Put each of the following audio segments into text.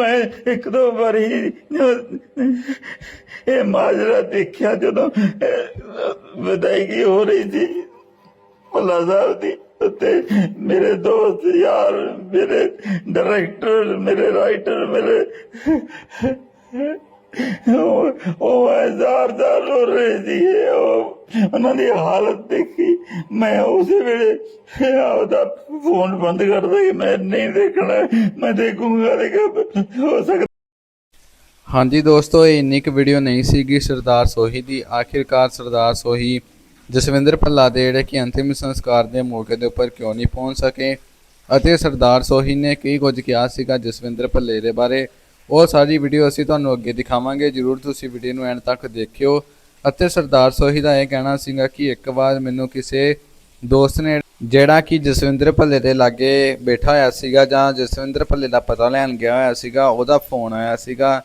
ਮੈਂ ਇੱਕ ਦੋ ਵਾਰੀ ਇਹ ਮਾਜਰਾ ਦੇਖਿਆ, ਜਦੋਂ ਵਿਦਾਇਗੀ ਹੋ ਰਹੀ ਸੀ ਭੱਲਾ ਸਾਹਿਬ ਦੀ ਤੇ ਮੇਰੇ ਦੋਸਤ ਯਾਰ, ਮੇਰੇ ਡਾਇਰੈਕਟਰ, ਮੇਰੇ ਰਾਈਟਰ, ਮੇਰੇ ਉਹ ਉਹ ਹਜ਼ਾਰ ਜ਼ਾਰ ਰੋ ਰਹੇ ਸੀ। ਉਹ ਉਹਨਾਂ ਦੀ ਹਾਲਤ ਦੇਖੀ। ਮੈਂ ਉਸੇ ਵੇਲੇ ਆਪਦਾ ਫੋਨ ਬੰਦ ਕਰਦਾ ਕਿ ਮੈਂ ਨਹੀਂ ਦੇਖਣਾ। ਮੈਂ ਦੇਖੂੰਗਾ ਲੇਕਿਨ ਹੋ ਸਕਦਾ ਹਾਂਜੀ ਦੋਸਤੋ, ਇਹ ਇੰਨੀ ਕੁ ਵੀਡੀਓ ਨਹੀਂ ਸੀਗੀ ਸਰਦਾਰ ਸੋਹੀ ਦੀ। ਆਖਿਰਕਾਰ ਸਰਦਾਰ ਸੋਹੀ ਜਸਵਿੰਦਰ ਭੱਲਾ ਦੇ ਜਿਹੜੇ ਕਿ ਅੰਤਿਮ ਸੰਸਕਾਰ ਦੇ ਮੌਕੇ ਦੇ ਉੱਪਰ ਕਿਉਂ ਨਹੀਂ ਪਹੁੰਚ ਸਕੇ? ਅਤੇ ਸਰਦਾਰ ਸੋਹੀ ਨੇ ਕੀ ਕੁਝ ਕਿਹਾ ਸੀਗਾ ਜਸਵਿੰਦਰ ਭੱਲੇ ਦੇ ਬਾਰੇ? ਉਹ ਸਾਰੀ ਵੀਡੀਓ ਅਸੀਂ ਤੁਹਾਨੂੰ ਅੱਗੇ ਦਿਖਾਵਾਂਗੇ। ਜਰੂਰ ਤੁਸੀਂ ਵੀਡੀਓ ਨੂੰ ਐਂਡ ਤੱਕ ਦੇਖਿਓ। ਅਤੇ ਸਰਦਾਰ ਸੋਹੀ ਦਾ ਇਹ ਕਹਿਣਾ ਸੀਗਾ ਕਿ ਇੱਕ ਵਾਰ ਮੈਨੂੰ ਕਿਸੇ ਦੋਸਤ ਨੇ ਜਿਹੜਾ ਕਿ ਜਸਵਿੰਦਰ ਭੱਲੇ ਦੇ ਲਾਗੇ ਬੈਠਾ ਹੋਇਆ ਸੀਗਾ ਜਾਂ ਜਸਵਿੰਦਰ ਭੱਲੇ ਦਾ ਪਤਾ ਲੈਣ ਗਿਆ ਹੋਇਆ ਸੀਗਾ, ਉਹਦਾ ਫੋਨ ਆਇਆ ਸੀਗਾ।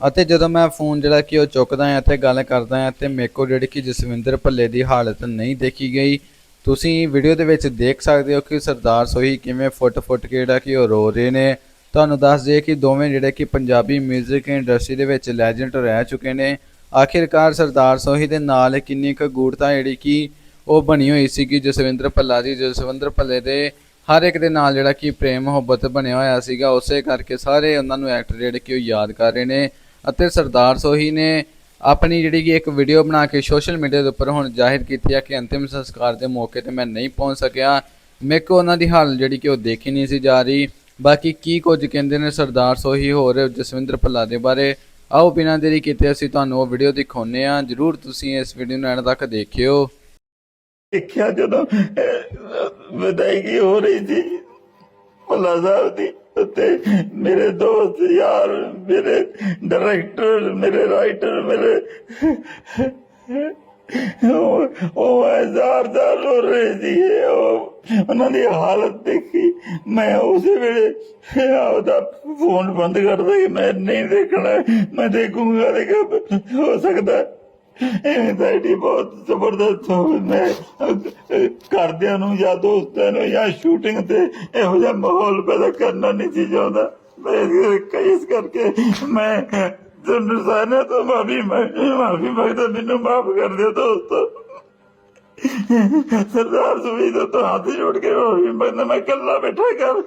ਅਤੇ ਜਦੋਂ ਮੈਂ ਫੋਨ ਜਿਹੜਾ ਕਿ ਉਹ ਚੁੱਕਦਾ ਹਾਂ ਤੇ ਗੱਲ ਕਰਦਾ ਹਾਂ ਤੇ ਮੇਰੇ ਕੋਲ ਜਿਹੜੀ ਕਿ ਜਸਵਿੰਦਰ ਭੱਲੇ ਦੀ ਹਾਲਤ ਨਹੀਂ ਦੇਖੀ ਗਈ, ਤੁਸੀਂ ਵੀਡੀਓ ਦੇ ਵਿੱਚ ਦੇਖ ਸਕਦੇ ਹੋ ਕਿ ਸਰਦਾਰ ਸੋਹੀ ਕਿਵੇਂ ਫੁੱਟ-ਫੁੱਟ ਕੇ ਜਿਹੜਾ ਕਿ ਉਹ ਰੋ ਰਹੇ ਨੇ। ਤੁਹਾਨੂੰ ਦੱਸ ਦਈਏ ਕਿ ਦੋਵੇਂ ਜਿਹੜੇ ਕਿ ਪੰਜਾਬੀ 뮤직 ਇੰਡਸਟਰੀ ਦੇ ਵਿੱਚ ਲੈਜੈਂਡ ਰਹਿ ਚੁੱਕੇ ਨੇ। ਆਖਿਰਕਾਰ ਸਰਦਾਰ ਸੋਹੀ ਦੇ ਨਾਲ ਕਿੰਨੀ ਕੁ ਗੂੜਤਾ ਜਿਹੜੀ ਕਿ ਉਹ ਬਣੀ ਹੋਈ ਸੀ ਕਿ ਜਸਵਿੰਦਰ ਭੱਲਾ ਜੀ ਜਸਵਿੰਦਰ ਭੱਲੇ ਦੇ ਹਰ ਇੱਕ ਦੇ ਨਾਲ ਜਿਹੜਾ ਕਿ ਪ੍ਰੇਮ ਮੁਹੱਬਤ ਬਣਿਆ ਹੋਇਆ ਸੀਗਾ, ਉਸੇ ਕਰਕੇ ਸਾਰੇ ਉਹਨਾਂ ਨੂੰ ਐਕਟਰ ਜਿਹੜੇ ਕਿ ਉਹ ਯਾਦ ਕਰ ਰਹੇ ਨੇ ਅਤੇ ਸਰਦਾਰ ਸੋਹੀ ਨੇ ਆਪਣੀ ਜਿਹੜੀ ਕਿ ਇੱਕ ਵੀਡੀਓ ਬਣਾ ਕੇ ਸੋਸ਼ਲ ਮੀਡੀਆ ਦੇ ਉੱਪਰ ਹੁਣ ਜ਼ਾਹਿਰ ਕੀਤੀ ਹੈ ਕਿ ਅੰਤਿਮ ਸੰਸਕਾਰ ਦੇ ਮੌਕੇ ਤੇ ਮੈਂ ਨਹੀਂ ਪਹੁੰਚ ਸਕਿਆ। ਮੇਰੇ ਕੋ ਉਹਨਾਂ ਦੀ ਹਾਲ ਜਿਹੜੀ ਕਿ ਉਹ ਦੇਖੀ ਨਹੀਂ ਸੀ ਜਾ ਰਹੀ। ਬਾਕੀ ਕੀ ਕੁਝ ਕਹਿੰਦੇ ਨੇ ਸਰਦਾਰ ਸੋਹੀ ਹੋਰ ਜਸਵਿੰਦਰ ਭੱਲਾ ਦੇ ਬਾਰੇ, ਆਓ ਬਿਨਾਂ ਦੇਰੀ ਕੀਤੇ ਅਸੀਂ ਤੁਹਾਨੂੰ ਉਹ ਵੀਡੀਓ ਦਿਖਾਉਂਦੇ ਹਾਂ, ਜਰੂਰ ਤੁਸੀਂ ਇਸ ਵੀਡੀਓ ਨੂੰ ਐਂਡ ਤੱਕ ਦੇਖਿਓ। ਦੇਖਿਆ ਜਦੋਂ ਵਿਦਾਇਗੀ ਹੋ ਰਹੀ ਸੀ, ਭੱਲਾ ਸਾਹਿਬ ਦੀ ਤੇ ਮੇਰੇ ਦੋਸਤ ਯਾਰ, ਮੇਰੇ ਡਾਇਰੈਕਟਰ ਮੇਰੇ ਰਾਈਟਰ ਮੇਰੇ ਉਹ ਉਹ ਹਜ਼ਾਰ ਰੋ ਰਹੇ ਸੀ। ਉਹ ਉਹਨਾਂ ਦੀ ਹਾਲਤ ਦੇਖੀ। ਮੈਂ ਉਸੇ ਵੇਲੇ ਆਪਦਾ ਫੋਨ ਬੰਦ ਕਰਦਾ ਕਿ ਮੈਂ ਨਹੀਂ ਦੇਖਣਾ। ਮੈਂ ਦੇਖੂੰਗਾ ਲੇਕਿਨ ਹੋ ਸਕਦਾ ਐਂਜ਼ਾਈਟੀ ਬਹੁਤ ਜ਼ਬਰਦਸਤ ਹੋਵੇ ਮੈਂ ਘਰਦਿਆਂ ਨੂੰ ਜਾਂ ਦੋਸਤਾਂ ਨੂੰ ਜਾਂ ਸ਼ੂਟਿੰਗ ਤੇ ਇਹੋ ਜਿਹਾ ਮਾਹੌਲ ਪੈਦਾ ਕਰਨਾ ਨਹੀਂ ਸੀ ਚਾਹੁੰਦਾ। ਮੈਂ ਇਸ ਕਰਕੇ ਮੈਂ ਤੁਹਾਨੂੰ ਸਾਰਿਆਂ ਤੋਂ ਮਾਫੀ ਮਾਫੀ ਮੰਗਦਾ ਮੈਨੂੰ ਮਾਫ ਕਰ ਦਿਓ ਦੋਸਤੋ। ਸਰਦਾਰ ਸੁਵੀਰ ਤੋਂ ਹੱਥ ਜੋੜ ਕੇ ਮਾਫੀ ਮੰਗਦਾ, ਮੈਂ ਇਕੱਲਾ ਬੈਠਾ ਕਰ